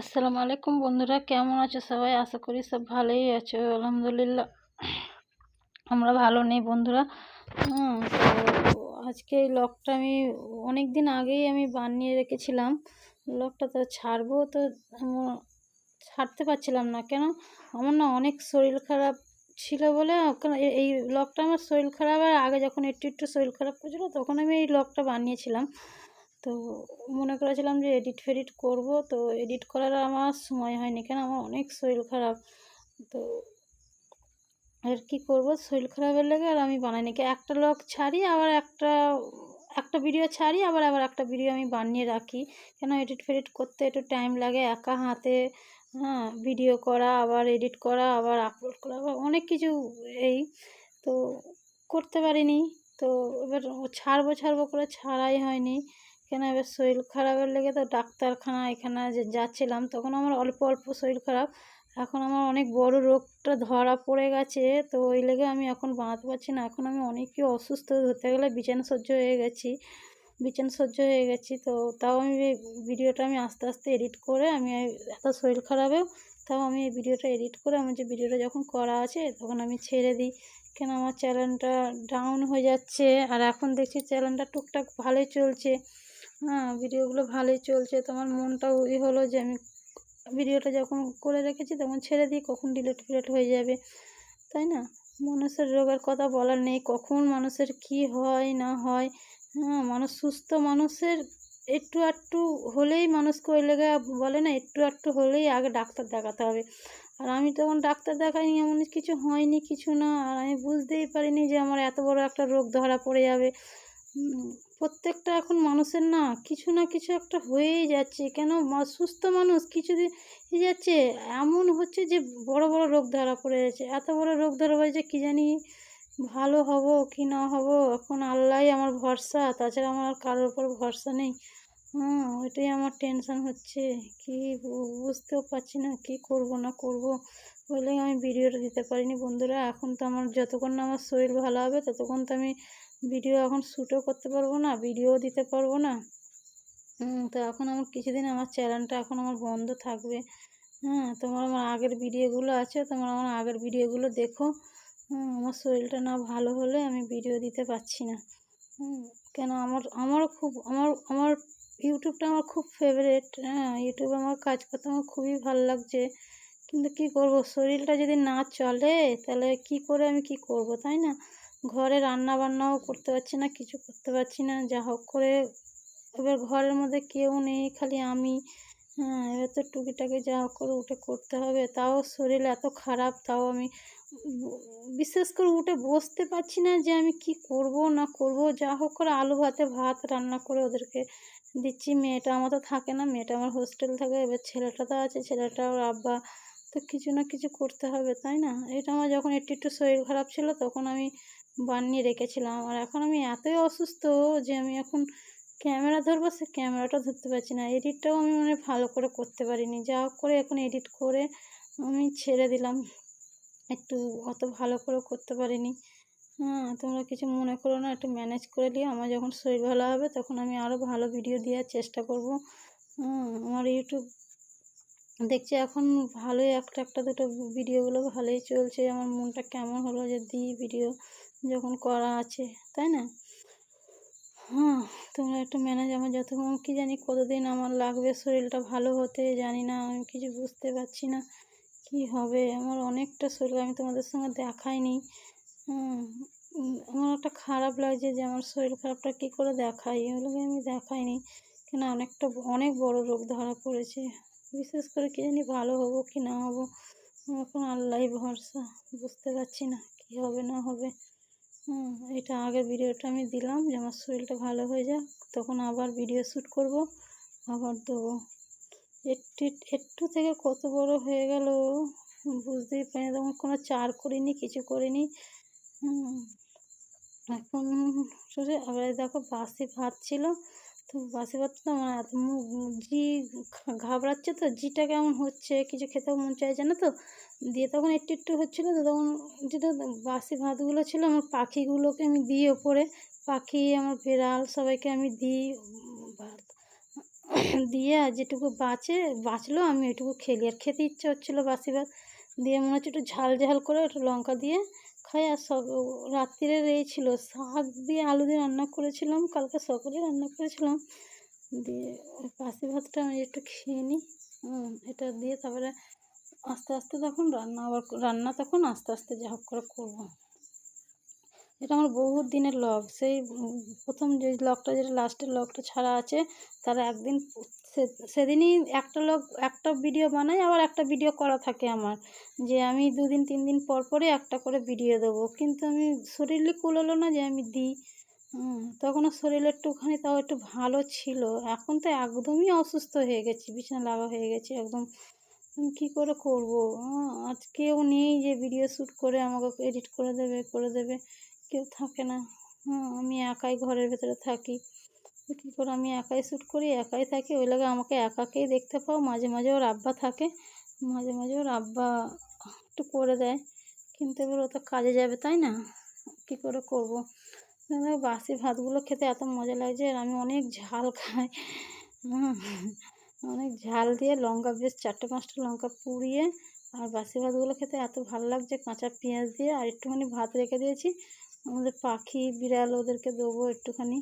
আসসালামু আলাইকুম বন্ধুরা, কেমন আছো সবাই? আশা করি সব ভালোই আছো, আলহামদুলিল্লাহ। আমরা ভালো নেই বন্ধুরা। তো আজকে এই লকটা আমি অনেক দিন আগেই আমি বানিয়ে রেখেছিলাম। লকটা তো ছাড়বো তো ছাড়তে পারছিলাম না। কেন? আমার না অনেক শরীর খারাপ ছিল বলে এই লকটা আমার শরীর খারাপ, আর আগে যখন একটু একটু শরীর খারাপ করছিল, তখন আমি এই লকটা বানিয়েছিলাম। তো মনে করেছিলাম যে এডিট ফেডিট করব, তো এডিট করার আমার সময় হয়নি কেন? আমার অনেক শরীর খারাপ। তো আর কি করব? শরীর খারাপের লেগে আর আমি বানাইনি। কি একটা লক ছাড়ি, আবার একটা একটা ভিডিও ছাড়ি, আবার আবার একটা ভিডিও আমি বানিয়ে রাখি। কেন এডিট ফেডিট করতে একটু টাইম লাগে, একা হাতে হ্যাঁ ভিডিও করা, আবার এডিট করা, আবার আপলোড করা, আবার অনেক কিছু এই, তো করতে পারিনি। তো এবার ছাড়বো ছাড়বো করে ছাড়াই হয়নি। কেন? এবার শরীর খারাপের লেগে তো ডাক্তারখানা এখানে যাচ্ছিলাম, তখন আমার অল্প অল্প শরীর খারাপ। এখন আমার অনেক বড় রোগটা ধরা পড়ে গেছে, তো ওই লেগে আমি এখন বাঁধতে পারছি না। এখন আমি অনেকই অসুস্থ ধরতে গেলে বিছানা সহ্য হয়ে গেছি, বিছানা সহ্য হয়ে গেছি। তো তাও আমি ভিডিওটা আমি আস্তে আস্তে এডিট করে আমি এত শরীর খারাপেও তাও আমি এই ভিডিওটা এডিট করে আমার যে ভিডিওটা যখন করা আছে, তখন আমি ছেড়ে দিই। কেন? আমার চ্যানেলটা ডাউন হয়ে যাচ্ছে, আর এখন দেখছি চ্যানেলটা টুকটাক ভালোই চলছে। হ্যাঁ ভিডিওগুলো ভালোই চলছে। তো আমার মনটাও ই হলো যে আমি ভিডিওটা যখন করে রেখেছি তখন ছেড়ে দিই, কখন ডিলেট ফিলেট হয়ে যাবে, তাই না? মানুষের রোগের কথা বলার নেই, কখন মানুষের কি হয়, না হয়। হ্যাঁ মানুষ সুস্থ মানুষের একটু আধটু হলেই মানুষকে ওই লেগে বলে না, একটু আধটু হলেই আগে ডাক্তার দেখাতে হবে। আর আমি তখন ডাক্তার দেখাইনি, এমন কিছু হয়নি, কিছু না। আর আমি বুঝতেই পারিনি যে আমার এত বড় একটা রোগ ধরা পড়ে যাবে। প্রত্যেকটা এখন মানুষের না কিছু না কিছু একটা হয়েই যাচ্ছে। কেন? সুস্থ মানুষ কিছু কিছুদিন যাচ্ছে। এমন হচ্ছে যে বড় বড় রোগ ধরা পড়ে যাচ্ছে। এত বড় রোগ ধরা পড়েছে কী জানি ভালো হব কি না হব? এখন আল্লাহই আমার ভরসা। তাছাড়া আমার কারোর উপর ভরসা নেই। হ্যাঁ ওইটাই আমার টেনশান হচ্ছে। কি বুঝতেও পারছি না কি করব, না করব। বলে আমি ভিডিওটা দিতে পারিনি বন্ধুরা। এখন তো আমার যতক্ষণ না আমার শরীর ভালো হবে, ততক্ষণ তো আমি ভিডিও এখন শ্যুটও করতে পারব না, ভিডিও দিতে পারব না। তো এখন আমার কিছুদিন আমার চ্যানেলটা এখন আমার বন্ধ থাকবে। হ্যাঁ তোমার আমার আগের ভিডিওগুলো আছে, তোমার আমার আগের ভিডিওগুলো দেখো। আমার শরীরটা না ভালো হলে আমি ভিডিও দিতে পারছি না। কেন আমার, আমারও খুব, আমার আমার ইউটিউবটা আমার খুব ফেভারেট হ্যাঁ ইউটিউবে আমার কাজ করতে আমার খুবই ভালো লাগছে। কিন্তু কী করব? শরীরটা যদি না চলে, তাহলে কি করে আমি কি করব, তাই না? ঘরে রান্না বান্নাও করতে পারছি না, কিছু করতে পারছি না। যা হোক করে এবার ঘরের মধ্যে কেউ নেই, খালি আমি। হ্যাঁ এবার তো টুকিটাকি যা হোক করে উঠে করতে হবে। তাও শরীর এত খারাপ, তাও আমি বিশেষ করে উঠে বসতে পারছি না যে আমি কি করব, না করব। যা হোক করে আলু ভাতে ভাত রান্না করে ওদেরকে দিচ্ছি। মেয়েটা আমার তো থাকে না, মেয়েটা আমার হোস্টেল থাকে, এবার ছেলেটা তো আছে, ছেলেটা ওর আব্বা। তো কিছু না কিছু করতে হবে, তাই না? এটা আমার যখন একটু একটু শরীর খারাপ ছিল, তখন আমি বানিয়ে রেখেছিলাম। আর এখন আমি এতই অসুস্থ যে আমি এখন ক্যামেরা ধরবো, সে ক্যামেরাটা ধরতে পারছি না। এডিটটাও আমি মানে ভালো করে করতে পারিনি। যা করে এখন এডিট করে আমি ছেড়ে দিলাম। একটু অত ভালো করে করতে পারিনি। হ্যাঁ তোমরা কিছু মনে করো না, একটু ম্যানেজ করে নিও। আমার যখন শরীর ভালো হবে, তখন আমি আরও ভালো ভিডিও দেওয়ার চেষ্টা করব। হ্যাঁ আমার ইউটিউব দেখছি এখন ভালোই একটা একটা, দুটো ভিডিওগুলো ভালোই চলছে। আমার মনটা কেমন হলো যে দিই ভিডিও যখন করা আছে, তাই না? হ্যাঁ তোমরা একটু ম্যানেজ আমার যতক্ষণ, কী জানি কতদিন আমার লাগবে শরীরটা ভালো হতে জানি না, আমি কিছু বুঝতে পারছি না কি হবে। আমার অনেকটা শরীর আমি তোমাদের সঙ্গে দেখাইনি। আমার একটা খারাপ লাগছে যে আমার শরীর খারাপটা কী করে দেখাই? এগুলোকে আমি দেখাইনি। কেন, অনেকটা, অনেক বড় রোগ ধরা পড়েছে। বিশেষ করে কী জানি ভালো হব কি না হব। এখন আল্লাহ ভরসা, বুঝতে পারছি না কী হবে না হবে। হুম, এটা আগের ভিডিওটা আমি দিলাম যে আমার শরীরটা ভালো হয়ে যাক, তখন আবার ভিডিও শ্যুট করব, আবার দেবো। একটু একটু থেকে কত বড় হয়ে গেল, বুঝতেই পারি তখন কোনো চার করিনি, কিছু করিনি। এখন আবার দেখো বাসি ভাত ছিল তো বাসি তো আমার জি ঘাবড়াচ্ছে তো, জিটা কেমন হচ্ছে, কিছু খেতেও মন চাইছে না তো? দিয়ে তখন একটু একটু হচ্ছিল তো তখন যেটা বাসি ভাতগুলো ছিল, আমার পাখিগুলোকে আমি দিই ওপরে। পাখি, আমার বিড়াল সবাইকে আমি দিই ভাত দিয়ে আর যেটুকু বাঁচে, বাঁচলো, আমি ওইটুকু খেলি। আর খেতে ইচ্ছে হচ্ছিল বাসি ভাত। দিয়ে মনে হচ্ছে একটু ঝাল ঝাল করে একটু লঙ্কা দিয়ে খাই আর রাত্রিরের এই ছিল শাক দিয়ে আলু দিয়ে রান্না করেছিলাম, কালকে সকালে রান্না করেছিলাম। দিয়ে বাসি ভাতটা আমি একটু খেয়ে নিই। এটা দিয়ে তারপরে আস্তে আস্তে তখন রান্না আবার রান্না তখন আস্তে আস্তে যা হোক করে করব। এটা আমার বহুত দিনের লগ সেই প্রথম যে লগটা যেটা লাস্টের লগটা ছাড়া আছে, তার একদিন সেদিনই একটা লগ একটা ভিডিও বানাই, আবার একটা ভিডিও করা থাকে আমার। যে আমি দুদিন তিন দিন পর পরে একটা করে ভিডিও দেবো। কিন্তু আমি শরীরে কুলোলো না যে আমি দিই। তখনও শরীর একটুখানি তাও একটু ভালো ছিল। এখন তো একদমই অসুস্থ হয়ে গেছি, বিছানা লাগা হয়ে গেছি একদম। কী করে করব? আজ কেউ নেই যে ভিডিও শ্যুট করে আমাকে এডিট করে দেবে করে দেবে। কেউ থাকে না। হ্যাঁ আমি একাই ঘরের ভেতরে থাকি। কী করে আমি একাই শ্যুট করি, একাই থাকি। ওই লাগে আমাকে একাকেই দেখতে পাও। মাঝে মাঝে ওর আব্বা থাকে। মাঝে মাঝে ওর আব্বা একটু করে দেয়। কিন্তু এবার ও তো কাজে যাবে, তাই না? কী করে করব? বাসি ভাতগুলো খেতে এত মজা লাগছে। আর আমি অনেক ঝাল খাই। অনেক ঝাল দিয়ে লঙ্কা বেশ চারটে, পাঁচটা লঙ্কা পুড়িয়ে আর বাসি ভাতগুলো খেতে এত ভালো লাগছে। কাঁচা পেঁয়াজ দিয়ে আর একটুখানি ভাত রেখে দিয়েছি। আমাদের পাখি বিড়াল ওদেরকে দেবো একটুখানি।